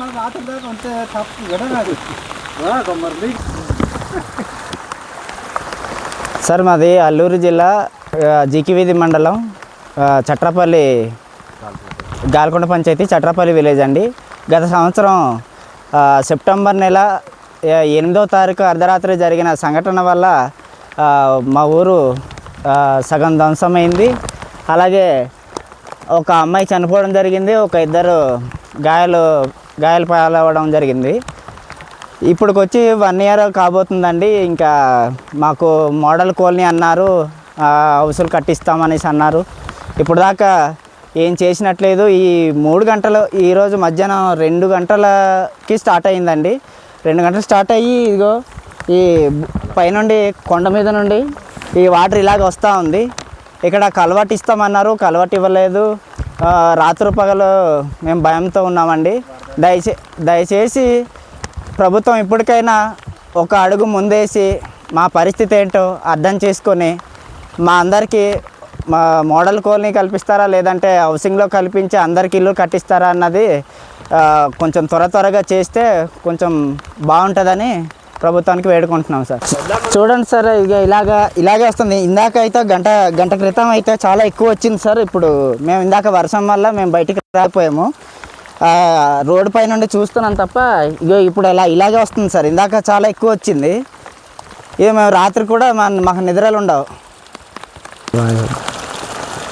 మన రాత్రి దాకా ఉంటే తప్పు కదా నాకు సార్ మాది అల్లూరు జిల్లా జీకివీధి మండలం చట్రపల్లి గాల్కొండ పంచాయతీ చట్రపల్లి విలేజ్ అండి. గత సంవత్సరం సెప్టెంబర్ నెల ఎనిమిదో తారీఖు అర్ధరాత్రి జరిగిన సంఘటన వల్ల మా ఊరు సగం ధ్వంసమైంది. అలాగే ఒక అమ్మాయి చనిపోవడం జరిగింది. ఒక ఇద్దరు గాయాలు గాయాలు పాలవ్వడం జరిగింది. ఇప్పటికొచ్చి వన్ ఇయర్ కాబోతుందండి. ఇంకా మాకు మోడల్ కోల్ని అన్నారు. హౌసులు కట్టిస్తామనేసి అన్నారు. ఇప్పుడు దాకా ఏం చేసినట్లేదు. ఈ మూడు గంటలు ఈరోజు మధ్యాహ్నం రెండు గంటలకి స్టార్ట్ అయిందండి రెండు గంటలు స్టార్ట్ అయ్యి ఇదిగో ఈ పైనుండి కొండ మీద నుండి ఈ వాటర్ ఇలాగ వస్తూ ఉంది. ఇక్కడ కలవాటు ఇస్తామన్నారు. కలవాటు ఇవ్వలేదు. రాత్రి పగలు మేము భయంతో ఉన్నామండి. దయచే దయచేసి ప్రభుత్వం ఇప్పటికైనా ఒక అడుగు ముందేసి మా పరిస్థితి ఏంటో అర్థం చేసుకొని మా అందరికీ మా మోడల్ కాలనీ కల్పిస్తారా లేదంటే హౌసింగ్లో కల్పించి అందరికి ఇల్లు కట్టిస్తారా అన్నది కొంచెం త్వర త్వరగా చేస్తే కొంచెం బాగుంటుందని ప్రభుత్వానికి వేడుకుంటున్నాం సార్. చూడండి సార్ ఇక ఇలాగా ఇలాగే వస్తుంది. ఇందాక అయితే గంట గంట క్రితం అయితే చాలా ఎక్కువ వచ్చింది సార్. ఇప్పుడు మేము ఇందాక వర్షం వల్ల మేము బయటికి రాకపోయాము. రోడ్డు పై నుండి చూస్తున్నాను తప్ప ఇగో ఇప్పుడు ఇలా ఇలాగే వస్తుంది సార్. ఇందాక చాలా ఎక్కువ వచ్చింది. ఇక మేము రాత్రి కూడా మా మాకు నిద్రలు ఉండవు.